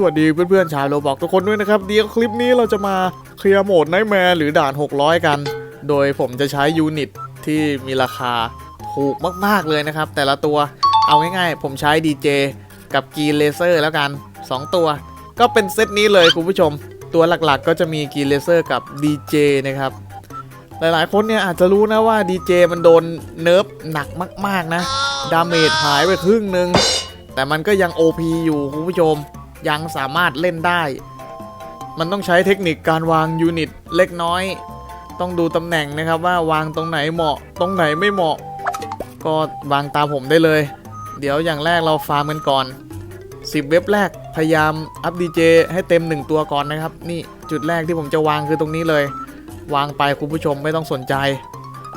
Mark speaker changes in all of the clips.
Speaker 1: สวัสดีเพื่อนๆชาวโรบอกทุกคนด้วยนะครับเดี๋ยวคลิปนี้เราจะมาเคลียร์โหมดไนท์แมร์หรือด่าน 600 กัน โดยผมจะใช้ยูนิตที่มีราคาถูกมากๆเลยนะครับ แต่ละตัวเอาง่ายๆ ผมใช้ DJ กับกีเลเซอร์แล้วกัน 2 ตัว ก็เป็นเซตนี้เลยคุณผู้ชม ตัวหลักๆ ก็จะมีกีเลเซอร์กับ DJ นะครับหลายๆ คนเนี่ยอาจจะรู้นะว่า DJ มันโดนเนิร์ฟหนักมาก ๆนะดาเมจหายไปครึ่งหนึ่งแต่มันก็ยัง OP อยู่คุณผู้ชม ยังสามารถเล่นได้ มันต้องใช้เทคนิคการวางยูนิตเล็กน้อย ต้องดูตำแหน่งนะครับว่าวางตรงไหนเหมาะ ตรงไหนไม่เหมาะ ก็วางตามผมได้เลย เดี๋ยวอย่างแรกเราฟาร์มกันก่อน 10 เว็บแรกพยายามอัพดีเจให้เต็ม 1 ตัวก่อนนะครับ นี่จุดแรกที่ผมจะวางคือตรงนี้เลย วางไปคุณผู้ชมไม่ต้องสนใจ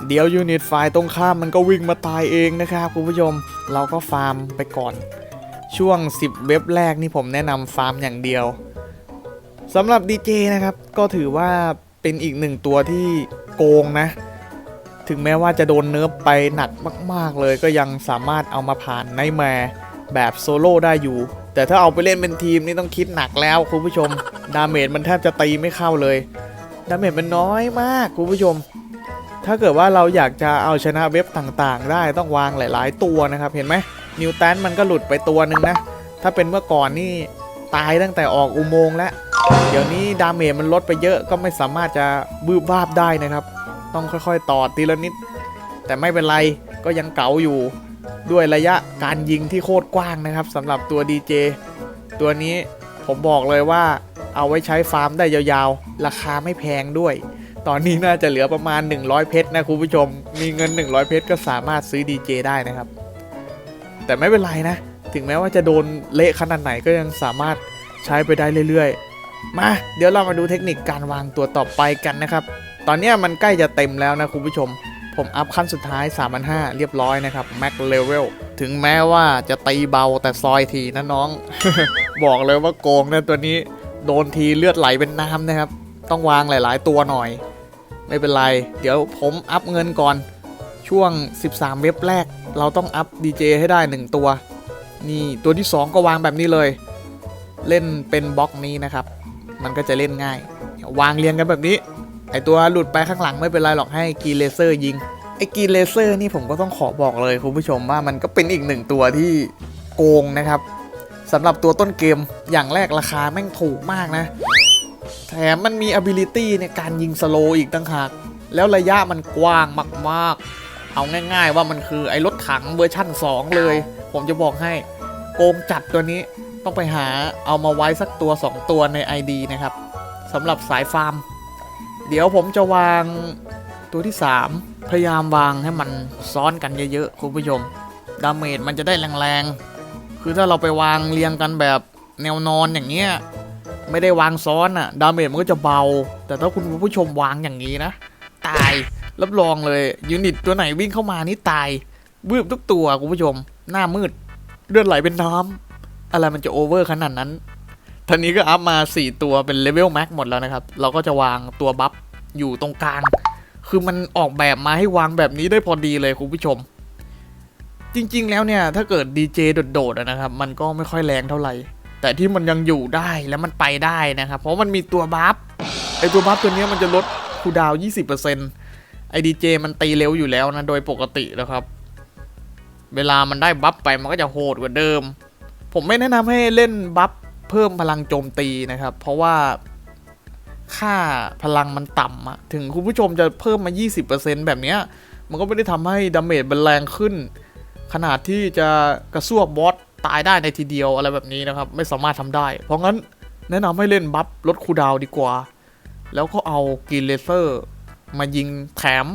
Speaker 1: เดี๋ยวยูนิตฝ่ายตรงข้ามมันก็วิ่งมาตายเองนะครับคุณผู้ชม เราก็ฟาร์มไปก่อน ช่วง 10 เว็บแรกนี่ผมแนะนำฟาร์มอย่างเดียวสำหรับ DJ นะครับ ก็ถือว่าเป็นอีกหนึ่งตัวที่โกงนะ ถึงแม้ว่าจะโดนเนิร์ฟไปหนักมาก ๆ เลยก็ยังสามารถเอามาผ่านในแมร์แบบโซโล่ได้อยู่ แต่ถ้าเอาไปเล่นเป็นทีมนี่ต้องคิดหนักแล้วคุณผู้ชม ดาเมจมันแทบจะตีไม่เข้าเลย ดาเมจมันน้อยมากคุณผู้ชม ถ้าเกิดว่าเราอยากจะเอาชนะเว็บต่างๆ ได้ต้องวางหลาย ๆ ตัวนะครับเห็นไหม นิวตันมันก็หลุดไปตัวหนึ่งนะ ถ้าเป็นเมื่อก่อนนี่ตายตั้งแต่ออกอุโมงค์แล้ว เดี๋ยวนี้ดาเมจมันลดไปเยอะก็ไม่สามารถจะบืบวาบได้นะครับ ต้องค่อยๆต่อทีละนิด แต่ไม่เป็นไรก็ยังเก๋าอยู่ด้วยระยะการยิงที่โคตรกว้างนะครับสำหรับตัว DJ ตัวนี้ผมบอกเลยว่าเอาไว้ใช้ฟาร์มได้ยาวๆ ราคาไม่แพงด้วย ตอนนี้น่าจะเหลือประมาณ 100 เพชรนะคุณผู้ชม มีเงิน 100 เพชรก็สามารถซื้อ DJ ได้นะครับ แต่ไม่เป็นไรนะ ถึงแม้ว่าจะโดนเละขนาดไหนก็ยังสามารถใช้ไปได้เรื่อยๆ มาเดี๋ยวเรามาดูเทคนิคการวางตัวต่อไปกันนะครับ ตอนนี้มันใกล้จะเต็มแล้วนะคุณผู้ชม ผมอัพขั้นสุดท้าย 3,500 เรียบร้อยนะครับ Max Level ถึงแม้ว่าจะตีเบาแต่ซอยทีนะน้อง บอกเลยว่าโกงนะตัวนี้โดนทีเลือดไหลเป็นน้ำนะครับ ต้องวางหลาย ๆ ตัวหน่อย ไม่เป็นไร เดี๋ยวผมอัพเงินก่อน ช่วง 13 เว็บแรก เราต้องอัพ DJ ให้ได้ 1 ตัว นี่ตัวที่ 2 ก็วางแบบนี้เลย เล่นเป็นบล็อกนี้นะครับ มันก็จะเล่นง่าย วางเรียงกันแบบนี้ ไอตัวหลุดไปข้างหลังไม่เป็นไรหรอกให้กีเลเซอร์ยิง ไอกีเลเซอร์นี่ผมก็ต้องขอบอกเลยคุณผู้ชมว่ามันก็เป็นอีกหนึ่งตัวที่โกงนะครับสำหรับตัวต้นเกมอย่างแรกราคาแม่งถูกมากนะ แถมมันมี ability ในการยิงสโลอีกต่างหาก แล้วระยะมันกว้างมากๆ เอาง่าย ๆ ว่ามันคือไอ้รถถังเวอร์ชั่น 2 เลย ผมจะบอกให้โกงจัดตัวนี้ต้องไปหาเอามาไว้สักตัว 2 ตัวใน ID นะครับสำหรับสายฟาร์ม เดี๋ยวผมจะวางตัวที่ 3 พยายามวางให้มันซ้อนกันเยอะๆ คุณผู้ชม ดาเมจมันจะได้แรงๆ คือถ้าเราไปวางเรียงกันแบบแนวนอนอย่างเงี้ยไม่ได้วางซ้อนอะดาเมจมันก็จะเบา แต่ถ้าคุณผู้ชมวางอย่างนี้นะ ตาย รับรองเลยยูนิตตัวไหนวิ่งเข้ามานี่ตายบืบทุกตัวคุณผู้ชม หน้ามืดเลือดไหลเป็นน้ำอะไรมันจะโอเวอร์ขนาดนั้นท่านี้ก็อัพมา 4 ตัวเป็นเลเวลแม็กหมดแล้วนะครับ เราก็จะวางตัวบัฟอยู่ตรงกลาง คือมันออกแบบมาให้วางแบบนี้ได้พอดีเลยคุณผู้ชม จริง ๆ แล้วเนี่ย ถ้าเกิดดีเจโดดๆนะครับ มันก็ไม่ค่อยแรงเท่าไหร่ แต่ที่มันยังอยู่ได้แล้วมันไปได้นะครับ เพราะมันมีตัวบัฟไอตัวบัฟตัวนี้มันจะลดคูดาวน์20% ไอดีเจมันตีเร็วอยู่แล้วนะโดยปกตินะครับ เวลามันได้บัฟไปมันก็จะโหดกว่าเดิม ผมไม่แนะนำให้เล่นบัฟเพิ่มพลังโจมตีนะครับ เพราะว่าค่าพลังมันต่ำอะถึงคุณผู้ชมจะเพิ่มมา 20%แบบเนี้ย มันก็ไม่ได้ทำให้ดาเมจมันแรงขึ้น ขนาดที่จะกระซวกบอสตายได้ในทีเดียวอะไรแบบนี้นะครับ ไม่สามารถทำได้ เพราะงั้นแนะนำให้เล่นบัฟลดคูดาวดีกว่า แล้วก็เอากีเลเซอร์ มายิงแถม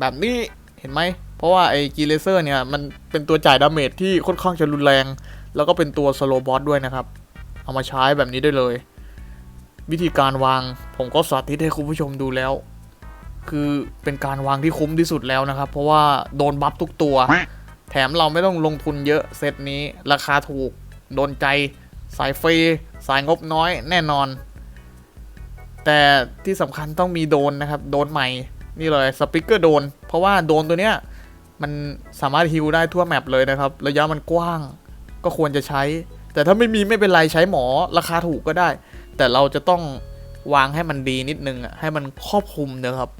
Speaker 1: แบบนี้เห็นไหม เพราะว่าไอ้กีเลเซอร์เนี่ย มันเป็นตัวจ่ายดาเมจที่ค่อนข้างจะรุนแรง แล้วก็เป็นตัวสโลบอสด้วยนะครับ เอามาใช้แบบนี้ได้เลย วิธีการวางผมก็สาธิตให้คุณผู้ชมดูแล้ว คือเป็นการวางที่คุ้มที่สุดแล้วนะครับ เพราะว่าโดนบัฟทุกตัว แถมเราไม่ต้องลงทุนเยอะเซตนี้ ราคาถูก โดนใจ สายฟรีสายงบน้อยแน่นอน แต่ที่สำคัญต้องมีโดนนะครับ โดนใหม่นี่เลยสปิเกอร์โดน เพราะว่าโดนตัวเนี้ยมันสามารถฮิวได้ทั่วแมปเลยนะครับ ระยะมันกว้างก็ควรจะใช้ แต่ถ้าไม่มีไม่เป็นไรใช้หมอราคาถูกก็ได้ แต่เราจะต้องวางให้มันดีนิดนึงอะให้มันครอบคลุมนะครับ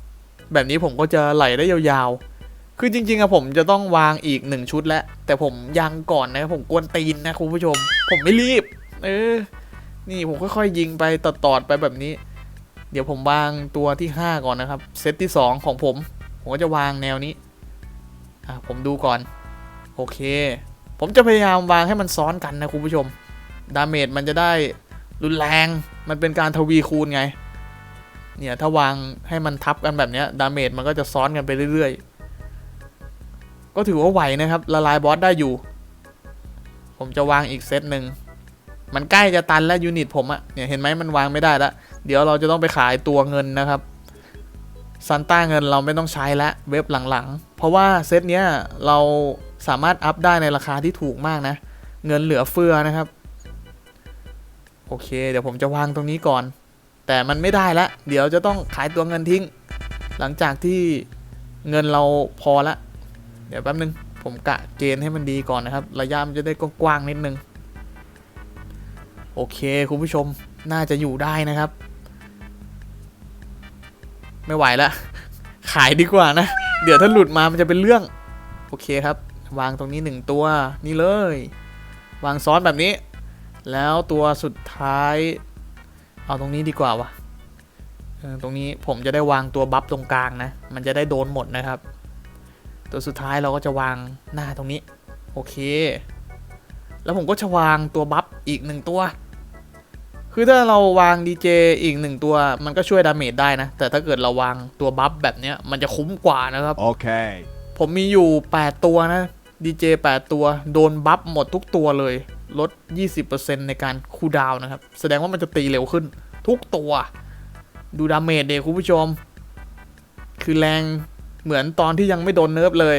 Speaker 1: แบบนี้ผมก็จะไหลได้ยาวๆ คือจริงๆอะผมจะต้องวางอีกหนึ่งชุดแล้ว แต่ผมยังก่อนนะผมกวนตีนนะคุณผู้ชม ผมไม่รีบ เออ นี่ผมค่อยๆยิงไปตอดๆไปแบบนี้ เดี๋ยวผมวางตัวที่ 5 ก่อนนะครับ เซตที่ 2 ของผม ผมก็จะวางแนวนี้ อะ ผมดูก่อน โอเค ผมจะพยายามวางให้มันซ้อนกันนะคุณผู้ชม ดาเมจมันจะได้รุนแรง มันเป็นการทวีคูณไง เนี่ย ถ้าวางให้มันทับกันแบบนี้ดาเมจมันก็จะซ้อนกันไปเรื่อยๆ ก็ถือว่าไหวนะครับ ละลายบอสได้อยู่ ผมจะวางอีกเซตหนึ่ง มันใกล้จะตันแล้วยูนิตผมอะเนี่ยเห็นไหมมันวางไม่ได้แล้วเดี๋ยวเราจะต้องไปขายตัวเงินนะครับซันต้าเงินเราไม่ต้องใช้แล้วเว็บหลังๆ เพราะว่าเซตเนี้ยเราสามารถอัพได้ในราคาที่ถูกมากนะ เงินเหลือเฟือนะครับ โอเค เดี๋ยวผมจะวางตรงนี้ก่อน แต่มันไม่ได้ละ เดี๋ยวจะต้องขายตัวเงินทิ้ง หลังจากที่เงินเราพอละ เดี๋ยวแป๊บนึง ผมกะเกณฑ์ให้มันดีก่อนนะครับ ระยะมันจะได้กว้างนิดนึง โอเค คุณผู้ชมน่าจะอยู่ได้นะครับ ไม่ไหวละ ขายดีกว่านะ เดี๋ยวถ้าหลุดมามันจะเป็นเรื่อง โอเคครับ วางตรงนี้หนึ่งตัวนี่เลย วางซ้อนแบบนี้ แล้วตัวสุดท้าย เอาตรงนี้ดีกว่าวะตรงนี้ผมจะได้วางตัวบัฟตรงกลางนะ มันจะได้โดนหมดนะครับ ตัวสุดท้ายเราก็จะวางหน้าตรงนี้ โอเค แล้วผมก็จะวางตัวบัฟอีกหนึ่งตัว คือถ้าเราวาง DJ อีกหนึ่งตัวมันก็ช่วยดาเมจได้นะ แต่ถ้าเกิดเราวางตัวบัฟแบบเนี้ยมันจะคุ้มกว่านะครับ
Speaker 2: Okay.
Speaker 1: ผมมีอยู่ 8 ตัวนะ DJ 8ตัว โดนบัฟหมดทุกตัวเลย ลด 20%ในการคูลดาวน์นะครับ แสดงว่ามันจะตีเร็วขึ้น ทุกตัว ดูดาเมจเด็คุณผู้ชม คือแรงเหมือนตอนที่ยังไม่โดนเนิร์ฟเลย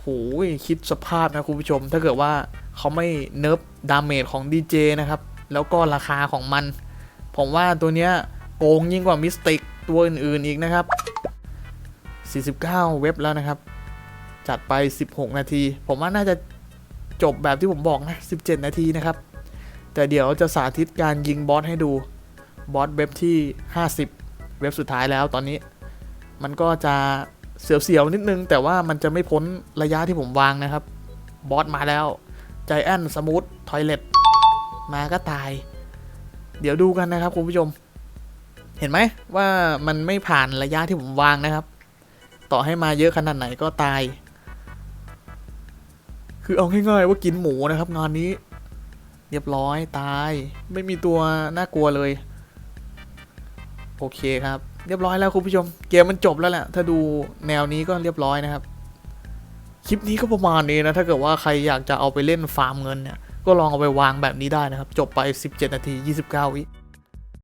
Speaker 1: โหยคิดสภาพนะคุณผู้ชม ถ้าเกิดว่าเขาไม่เนิร์ฟดาเมจของ DJ นะครับ แล้วก็ราคาของมัน ผมว่าตัวเนี้ยโกงยิ่งกว่ามิสติกตัวอื่นๆอีกนะครับ 49 เว็บแล้วนะครับ จัดไป 16 นาที ผมว่าน่าจะจบแบบที่ผมบอกนะ 17 นาทีนะครับ แต่เดี๋ยวจะสาธิตการยิงบอสให้ดู บอสเว็บที่ 50 เว็บสุดท้ายแล้วตอนนี้ มันก็จะเสียวๆนิดนึง แต่ว่ามันจะไม่พ้นระยะที่ผมวางนะครับ บอสมาแล้ว ใจแอนสมูททอยเล็ต มาก็ตาย เดี๋ยวดูกันนะครับคุณผู้ชม เห็นไหมว่ามันไม่ผ่านระยะที่ผมวางนะครับ ต่อให้มาเยอะขนาดไหนก็ตาย คือเอาง่ายๆว่ากินหมูนะครับ งานนี้ เรียบร้อยตาย ไม่มีตัวน่ากลัวเลย โอเคครับ เรียบร้อยแล้วคุณผู้ชม เกมมันจบแล้วแหละถ้าดูแนวนี้ก็เรียบร้อยนะครับคลิปนี้ก็ประมาณนี้นะ ถ้าเกิดว่าใครอยากจะเอาไปเล่นฟาร์มเงินเนี่ย ก็ลองเอาไปวางแบบนี้ได้นะครับ จบไป 17 นาที 29 วิ